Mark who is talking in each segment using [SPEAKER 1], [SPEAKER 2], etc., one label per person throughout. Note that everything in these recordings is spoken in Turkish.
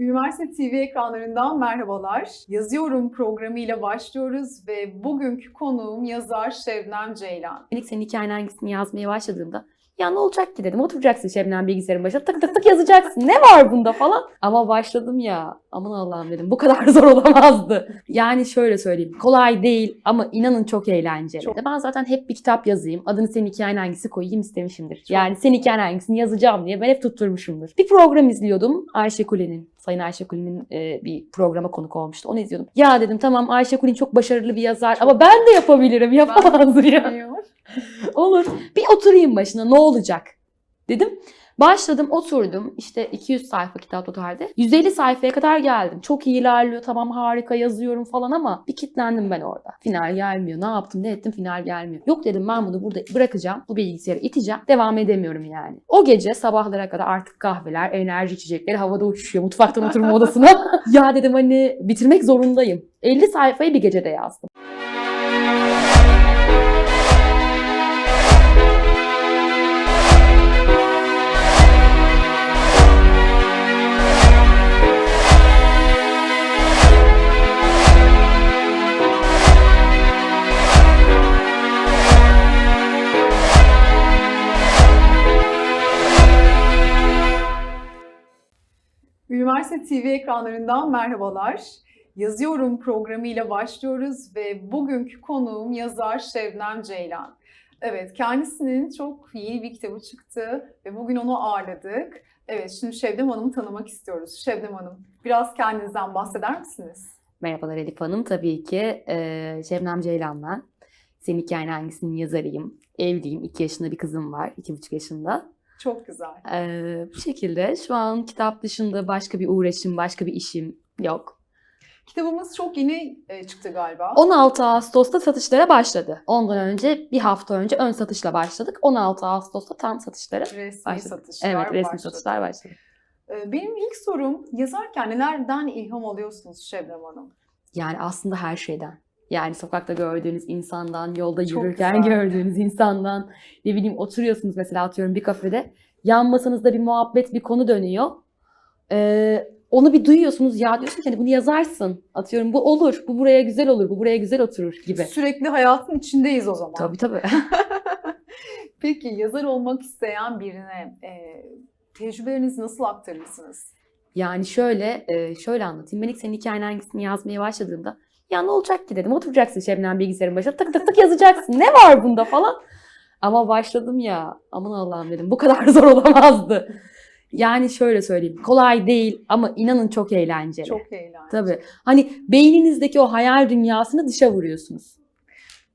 [SPEAKER 1] Üniversite TV ekranlarından merhabalar. Yazıyorum programıyla başlıyoruz ve bugünkü konuğum yazar Şebnem Ceylan.
[SPEAKER 2] İlk senin hikayenin hangisini yazmaya başladığımda ya ne olacak ki dedim. Oturacaksın Şebnem bilgisayarın başına tık tık tık yazacaksın. Ne var bunda falan. Ama başladım ya. Aman Allah'ım dedim. Bu kadar zor olamazdı. Yani şöyle söyleyeyim. Kolay değil ama inanın çok eğlenceli.
[SPEAKER 1] Çok.
[SPEAKER 2] Ben zaten hep bir kitap yazayım. Adını senin hikayenin hangisi koyayım istemişimdir. Yani senin hikayenin hangisini yazacağım diye ben hep tutturmuşumdur. Bir program izliyordum. Ayşe Kule'nin. Sayın Ayşe Kulin'in e, bir programa konuk olmuştu. Onu izliyordum. Ya dedim tamam Ayşe Kulin çok başarılı bir yazar ama ben de yapabilirim. Yapamaz ya. Olur. Bir oturayım başına ne olacak dedim. Başladım oturdum işte 200 sayfa kitap totalde. 150 sayfaya kadar geldim. Çok iyi ilerliyor tamam harika yazıyorum falan ama bir kitlendim ben orada. Final gelmiyor. Ne yaptım ne ettim final gelmiyor. Yok dedim ben bunu burada bırakacağım. Bu bilgisayarı iteceğim. Devam edemiyorum yani. O gece sabahlara kadar artık kahveler, enerji içecekleri havada uçuşuyor mutfaktan oturma odasına. ya dedim hani bitirmek zorundayım. 50 sayfayı bir gecede yazdım.
[SPEAKER 1] Üniversite TV ekranlarından merhabalar. Yazıyorum programıyla başlıyoruz ve bugünkü konuğum yazar Şebnem Ceylan. Evet, kendisinin çok iyi bir kitabı çıktı ve bugün onu ağırladık. Evet, şimdi Şebnem Hanım'ı tanımak istiyoruz. Şebnem Hanım, biraz kendinizden bahseder misiniz?
[SPEAKER 2] Merhabalar Elif Hanım. Tabii ki e, Şebnem Ceylan ben. Senin hikayenin hangisinin yazarıyım. Evliyim. 2 yaşında bir kızım var. 2,5 yaşında.
[SPEAKER 1] Çok güzel.
[SPEAKER 2] E, bu şekilde şu an kitap dışında başka bir uğraşım, başka bir işim yok.
[SPEAKER 1] Kitabımız çok yeni e, çıktı galiba.
[SPEAKER 2] 16 Ağustos'ta satışlara başladı. Ondan önce bir hafta önce ön satışla başladık. 16 Ağustos'ta tam satışlara
[SPEAKER 1] Resmi
[SPEAKER 2] başladı.
[SPEAKER 1] satışlar
[SPEAKER 2] Evet resmi
[SPEAKER 1] başladı.
[SPEAKER 2] satışlar başladı.
[SPEAKER 1] E, Benim ilk sorum, yazarken nelerden ilham alıyorsunuz Şebnem Hanım?
[SPEAKER 2] Yani aslında her şeyden. Yani sokakta gördüğünüz insandan, yolda
[SPEAKER 1] Çok
[SPEAKER 2] yürürken
[SPEAKER 1] güzel.
[SPEAKER 2] gördüğünüz insandan, ne bileyim oturuyorsunuz mesela atıyorum bir kafede. Yan masanızda bir muhabbet, bir konu dönüyor. Ee, onu bir duyuyorsunuz ya diyorsun ki hani bunu yazarsın. Atıyorum bu olur, bu buraya güzel olur, bu buraya güzel oturur gibi.
[SPEAKER 1] Sürekli hayatın içindeyiz o zaman.
[SPEAKER 2] Tabii tabii.
[SPEAKER 1] Peki yazar olmak isteyen birine e, tecrübelerinizi nasıl aktarırsınız?
[SPEAKER 2] Yani şöyle, e, şöyle anlatayım. Ben ilk senin hikayenin hangisini yazmaya başladığımda ya ne olacak ki dedim. Oturacaksın Şebnem bilgisayarın başına tık tık tık yazacaksın. Ne var bunda falan. Ama başladım ya. Aman Allah'ım dedim. Bu kadar zor olamazdı. Yani şöyle söyleyeyim. Kolay değil ama inanın çok eğlenceli.
[SPEAKER 1] Çok eğlenceli.
[SPEAKER 2] Tabii. Hani beyninizdeki o hayal dünyasını dışa vuruyorsunuz.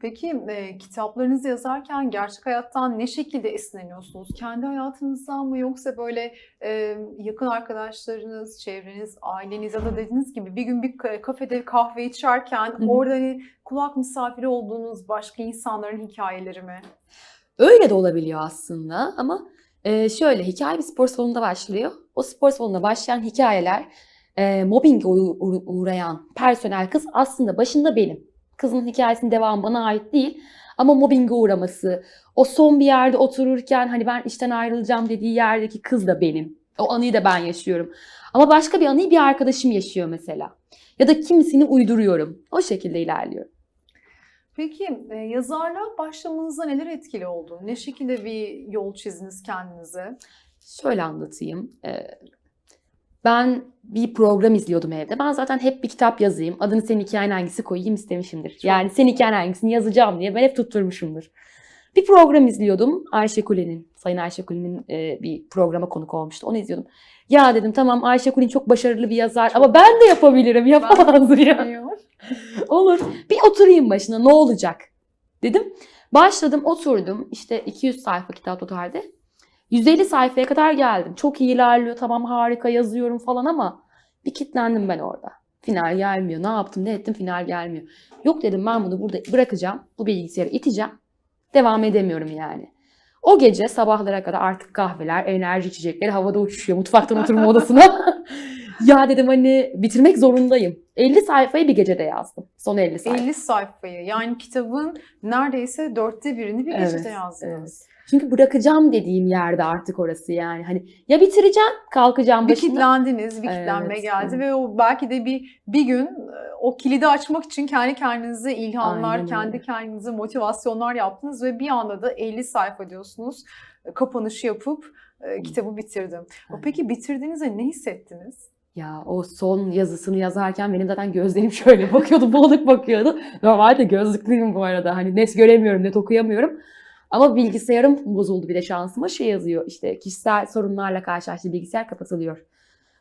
[SPEAKER 1] Peki e, kitaplarınızı yazarken gerçek hayattan ne şekilde esinleniyorsunuz? Kendi hayatınızdan mı yoksa böyle e, yakın arkadaşlarınız, çevreniz, aileniz ya da dediğiniz gibi bir gün bir ka- kafede kahve içerken
[SPEAKER 2] hı.
[SPEAKER 1] orada hani kulak misafiri olduğunuz başka insanların hikayeleri mi?
[SPEAKER 2] Öyle de olabiliyor aslında ama e, şöyle hikaye bir spor salonunda başlıyor. O spor salonunda başlayan hikayeler e, mobbinge uğ- uğ- uğrayan personel kız aslında başında benim. Kızın hikayesinin devamı bana ait değil ama mobbinge uğraması, o son bir yerde otururken hani ben işten ayrılacağım dediği yerdeki kız da benim. O anıyı da ben yaşıyorum. Ama başka bir anıyı bir arkadaşım yaşıyor mesela. Ya da kimisini uyduruyorum. O şekilde ilerliyorum.
[SPEAKER 1] Peki e, yazarlığa başlamanızda neler etkili oldu? Ne şekilde bir yol çizdiniz kendinize?
[SPEAKER 2] Şöyle anlatayım. Ben bir program izliyordum evde. Ben zaten hep bir kitap yazayım. Adını senin hikayenin hangisi koyayım istemişimdir. Yani senin hikayenin hangisini yazacağım diye ben hep tutturmuşumdur. Bir program izliyordum. Ayşe Kule'nin, Sayın Ayşe Kulin'in e, bir programa konuk olmuştu. Onu izliyordum. Ya dedim tamam Ayşe Kulin çok başarılı bir yazar ama ben de yapabilirim. Yapamaz ya. Olur. Bir oturayım başına ne olacak dedim. Başladım oturdum işte 200 sayfa kitap totalde. 150 sayfaya kadar geldim. Çok iyi ilerliyor tamam harika yazıyorum falan ama bir kitlendim ben orada. Final gelmiyor. Ne yaptım ne ettim final gelmiyor. Yok dedim ben bunu burada bırakacağım. Bu bilgisayarı iteceğim. Devam edemiyorum yani. O gece sabahlara kadar artık kahveler, enerji içecekleri havada uçuşuyor mutfaktan oturma odasına. ya dedim hani bitirmek zorundayım. 50 sayfayı bir gecede yazdım. Son 50 sayfa.
[SPEAKER 1] 50 sayfayı yani kitabın neredeyse dörtte birini bir
[SPEAKER 2] Evet,
[SPEAKER 1] gecede yazdınız.
[SPEAKER 2] Çünkü bırakacağım dediğim yerde artık orası yani. Hani ya bitireceğim, kalkacağım
[SPEAKER 1] Bir
[SPEAKER 2] başına.
[SPEAKER 1] kilitlendiniz, bir kilitlenme
[SPEAKER 2] Evet,
[SPEAKER 1] geldi
[SPEAKER 2] evet.
[SPEAKER 1] ve o belki de bir bir gün e, o kilidi açmak için kendi kendinize ilhamlar,
[SPEAKER 2] Aynen
[SPEAKER 1] kendi kendinize motivasyonlar yaptınız ve bir anda da 50 sayfa diyorsunuz e, kapanışı yapıp e, kitabı bitirdim.
[SPEAKER 2] Aynen.
[SPEAKER 1] Peki bitirdiğinizde ne hissettiniz?
[SPEAKER 2] Ya o son yazısını yazarken benim zaten gözlerim şöyle bakıyordu, bulanık bakıyordu. Normalde gözlüklüyüm bu arada. Hani net göremiyorum, net okuyamıyorum. Ama bilgisayarım bozuldu bir de şansıma. Şey yazıyor işte kişisel sorunlarla karşılaştı bilgisayar kapatılıyor.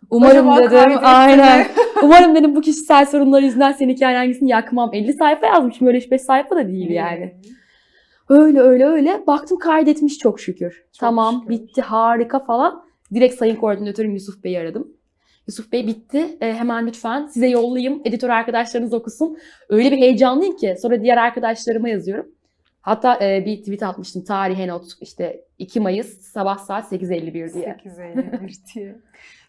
[SPEAKER 2] Umarım
[SPEAKER 1] Acaba
[SPEAKER 2] dedim aynen. Umarım dedim bu kişisel sorunlar yüzünden senin hikayen hangisini yakmam. 50 sayfa yazmışım öyle 5 sayfa da değil yani. Öyle öyle öyle. Baktım kaydetmiş çok şükür. tamam
[SPEAKER 1] şükür.
[SPEAKER 2] bitti harika falan. Direkt sayın koordinatörüm Yusuf Bey'i aradım. Yusuf Bey bitti. E, hemen lütfen size yollayayım. Editör arkadaşlarınız okusun. Öyle bir heyecanlıyım ki. Sonra diğer arkadaşlarıma yazıyorum. Hatta e, bir tweet atmıştım. Tarihe not işte 2 Mayıs sabah saat 8.51 diye.
[SPEAKER 1] 8.51 diye.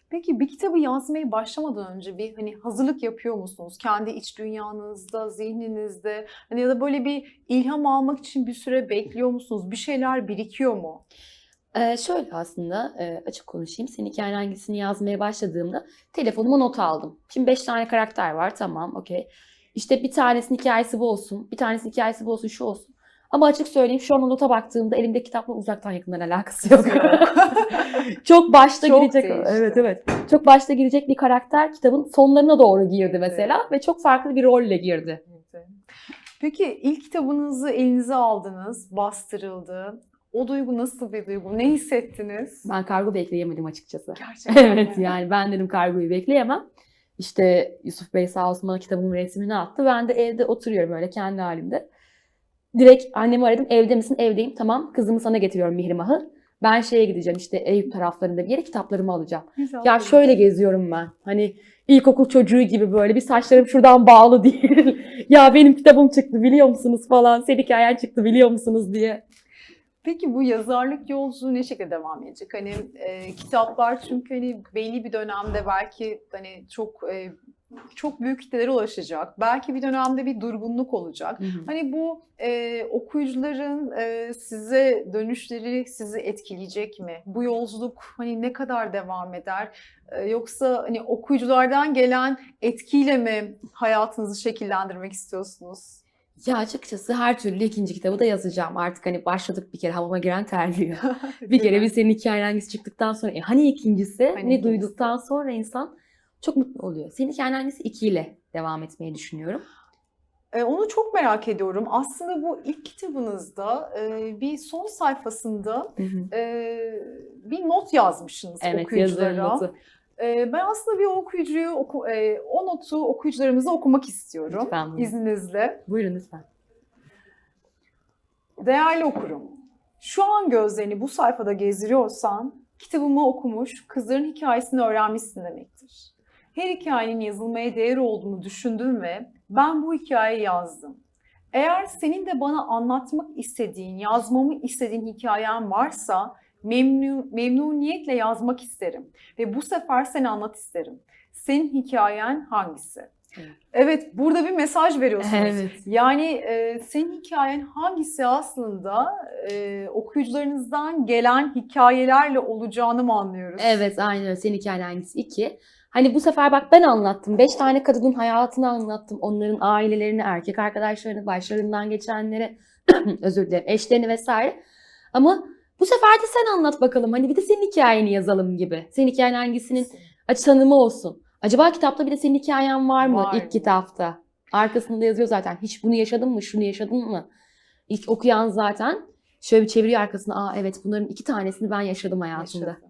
[SPEAKER 1] Peki bir kitabı yazmaya başlamadan önce bir hani hazırlık yapıyor musunuz? Kendi iç dünyanızda, zihninizde hani ya da böyle bir ilham almak için bir süre bekliyor musunuz? Bir şeyler birikiyor mu?
[SPEAKER 2] Ee, şöyle aslında e, açık konuşayım. Senin hikayen hangisini yazmaya başladığımda telefonuma not aldım. Şimdi 5 tane karakter var tamam okey. İşte bir tanesinin hikayesi bu olsun, bir tanesinin hikayesi bu olsun, şu olsun. Ama açık söyleyeyim şu an nota baktığımda elimde kitapla uzaktan yakından alakası yok. Çok başta
[SPEAKER 1] Çok
[SPEAKER 2] girecek.
[SPEAKER 1] değişti.
[SPEAKER 2] Evet evet. Çok başta girecek bir karakter kitabın sonlarına doğru girdi mesela ve çok farklı bir rolle girdi.
[SPEAKER 1] Peki ilk kitabınızı elinize aldınız, bastırıldı. O duygu nasıl bir duygu? Ne hissettiniz?
[SPEAKER 2] Ben kargo bekleyemedim açıkçası.
[SPEAKER 1] Gerçekten
[SPEAKER 2] Evet
[SPEAKER 1] mi?
[SPEAKER 2] yani ben dedim kargoyu bekleyemem. İşte Yusuf Bey sağ olsun bana kitabımın resmini attı. Ben de evde oturuyorum öyle kendi halimde. Direkt annemi aradım. Evde misin? Evdeyim. Tamam. Kızımı sana getiriyorum Mihrimah'ı. Ben şeye gideceğim işte Eyüp taraflarında bir yere kitaplarımı alacağım.
[SPEAKER 1] Güzel
[SPEAKER 2] Ya şöyle geziyorum ben. Hani ilkokul çocuğu gibi böyle bir saçlarım şuradan bağlı değil. ya benim kitabım çıktı biliyor musunuz falan. Senin hikayen çıktı biliyor musunuz diye.
[SPEAKER 1] Peki bu yazarlık yolculuğu ne şekilde devam edecek? Hani e, kitaplar çünkü hani belli bir dönemde belki hani çok e, çok büyük kitlelere ulaşacak. Belki bir dönemde bir durgunluk olacak. Hani bu e, okuyucuların e, size dönüşleri sizi etkileyecek mi? Bu yolculuk hani ne kadar devam eder? E, yoksa hani okuyuculardan gelen etkiyle mi hayatınızı şekillendirmek istiyorsunuz?
[SPEAKER 2] Ya açıkçası her türlü ikinci kitabı da yazacağım. Artık hani başladık bir kere havama giren terliyor. Bir kere bir senin hikayen hangisi çıktıktan sonra e, hani ikincisi
[SPEAKER 1] Hani
[SPEAKER 2] ne
[SPEAKER 1] ikincisi?
[SPEAKER 2] duyduktan sonra insan çok mutlu oluyor. Senin hikayen hangisi ikiyle devam etmeyi düşünüyorum.
[SPEAKER 1] E, Onu çok merak ediyorum. Aslında bu ilk kitabınızda e, bir son sayfasında e, bir not yazmışsınız
[SPEAKER 2] Evet
[SPEAKER 1] okuyuculara.
[SPEAKER 2] notu.
[SPEAKER 1] E, ben aslında bir okuyucuyu oku, e, o notu okuyucularımıza okumak istiyorum.
[SPEAKER 2] Lütfen.
[SPEAKER 1] İzninizle.
[SPEAKER 2] Buyurun lütfen.
[SPEAKER 1] Değerli okurum, şu an gözlerini bu sayfada gezdiriyorsan kitabımı okumuş, kızların hikayesini öğrenmişsin demektir. Her hikayenin yazılmaya değer olduğunu düşündüm ve ben bu hikayeyi yazdım. Eğer senin de bana anlatmak istediğin, yazmamı istediğin hikayen varsa memnun, memnuniyetle yazmak isterim. Ve bu sefer seni anlat isterim. Senin hikayen hangisi?
[SPEAKER 2] Evet.
[SPEAKER 1] Burada bir mesaj veriyorsunuz.
[SPEAKER 2] Evet.
[SPEAKER 1] Yani e, senin hikayen hangisi aslında e, okuyucularınızdan gelen hikayelerle olacağını mı anlıyoruz?
[SPEAKER 2] Evet aynen öyle. Senin hikayen hangisi? İki. Hani bu sefer bak ben anlattım. Beş tane kadının hayatını anlattım. Onların ailelerini, erkek arkadaşlarını, başlarından geçenleri, özür dilerim, eşlerini vesaire. Ama bu sefer de sen anlat bakalım. Hani bir de senin hikayeni yazalım gibi. Senin hikayen hangisinin tanımı olsun. Acaba kitapta bir de senin hikayen var mı
[SPEAKER 1] Var
[SPEAKER 2] ilk
[SPEAKER 1] mı?
[SPEAKER 2] kitapta? Arkasında yazıyor zaten. Hiç bunu yaşadın mı? Şunu yaşadın mı? İlk okuyan zaten şöyle bir çeviriyor arkasına. Aa evet bunların iki tanesini ben yaşadım hayatımda.
[SPEAKER 1] Yaşadım.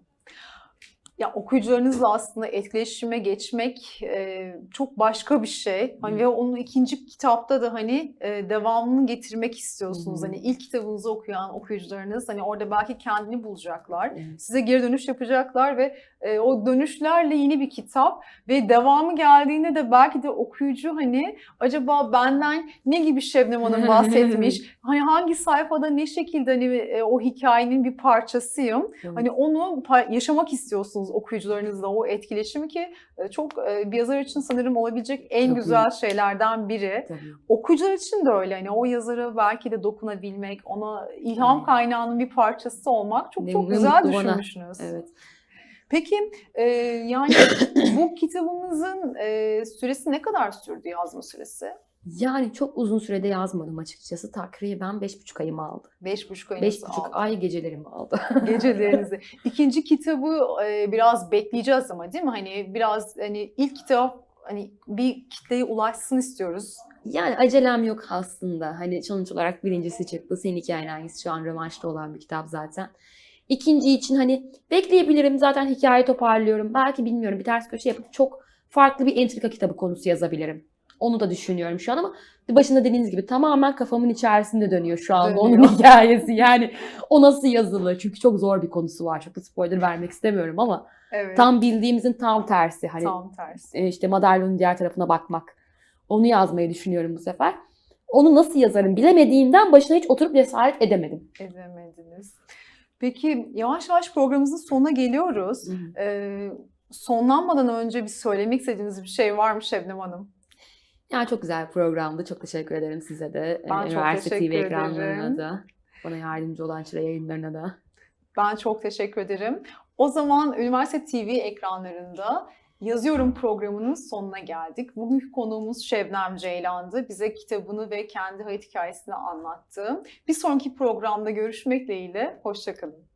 [SPEAKER 1] Ya okuyucularınızla aslında etkileşime geçmek e, çok başka bir şey. Hani
[SPEAKER 2] Hı.
[SPEAKER 1] ve onun ikinci kitapta da hani e, devamını getirmek istiyorsunuz.
[SPEAKER 2] Hı.
[SPEAKER 1] Hani ilk kitabınızı okuyan okuyucularınız hani orada belki kendini bulacaklar.
[SPEAKER 2] Evet.
[SPEAKER 1] size geri dönüş yapacaklar ve e, o dönüşlerle yeni bir kitap ve devamı geldiğinde de belki de okuyucu hani acaba benden ne gibi Şebnem Hanım bahsetmiş? hani hangi sayfada ne şekilde hani e, o hikayenin bir parçasıyım? Hani onu yaşamak istiyorsunuz okuyucularınızla o etkileşimi ki e, çok e, bir yazar için sanırım olabilecek en
[SPEAKER 2] Çok
[SPEAKER 1] güzel şeylerden biri.
[SPEAKER 2] Tabii.
[SPEAKER 1] Okuyucular için de öyle. Hani o yazara belki de dokunabilmek, ona ilham
[SPEAKER 2] Aynen.
[SPEAKER 1] kaynağının bir parçası olmak çok
[SPEAKER 2] Ne-
[SPEAKER 1] çok güzel
[SPEAKER 2] mutlu bana.
[SPEAKER 1] düşünmüşsünüz.
[SPEAKER 2] Evet.
[SPEAKER 1] Peki e, yani bu kitabımızın e, süresi ne kadar sürdü yazma süresi?
[SPEAKER 2] Yani çok uzun sürede yazmadım açıkçası. Takriben beş buçuk ayımı aldı.
[SPEAKER 1] Beş buçuk ayınız
[SPEAKER 2] Beş buçuk
[SPEAKER 1] aldı.
[SPEAKER 2] ay gecelerimi aldı.
[SPEAKER 1] gecelerinizi. İkinci kitabı e, biraz bekleyeceğiz ama değil mi? Hani biraz hani ilk kitap hani bir kitleye ulaşsın istiyoruz.
[SPEAKER 2] Yani acelem yok aslında. Hani sonuç olarak birincisi çıktı. Senin hikayen hangisi? Şu an rövanşta olan bir kitap zaten. İkinci için hani bekleyebilirim. Zaten hikaye toparlıyorum. Belki bilmiyorum bir ters köşe yapıp çok farklı bir entrika kitabı konusu yazabilirim. Onu da düşünüyorum şu an ama başında dediğiniz gibi tamamen kafamın içerisinde dönüyor şu anda onun
[SPEAKER 1] Dönüyor.
[SPEAKER 2] hikayesi. Yani o nasıl yazılır? Çünkü çok zor bir konusu var. Çok da spoiler vermek istemiyorum ama
[SPEAKER 1] Evet.
[SPEAKER 2] tam bildiğimizin tam tersi. Hani
[SPEAKER 1] tam tersi.
[SPEAKER 2] e, işte madalyonun diğer tarafına bakmak. Onu yazmayı düşünüyorum bu sefer. Onu nasıl yazarım bilemediğimden başına hiç oturup cesaret edemedim.
[SPEAKER 1] Edemediniz. Peki yavaş yavaş programımızın sonuna geliyoruz. Ee, sonlanmadan önce bir söylemek istediğiniz bir şey var mı Şebnem Hanım?
[SPEAKER 2] Yani çok güzel bir programdı. Çok teşekkür ederim size de.
[SPEAKER 1] Ben
[SPEAKER 2] e,
[SPEAKER 1] çok
[SPEAKER 2] Üniversite
[SPEAKER 1] teşekkür
[SPEAKER 2] TV ekranlarına da. Bana yardımcı olan Çıra yayınlarına da.
[SPEAKER 1] Ben çok teşekkür ederim. O zaman Üniversite TV ekranlarında Yazıyorum programının sonuna geldik. Bugünkü konuğumuz Şebnem Ceylan'dı. Bize kitabını ve kendi hayat hikayesini anlattı. Bir sonraki programda görüşmek dileğiyle. Hoşçakalın.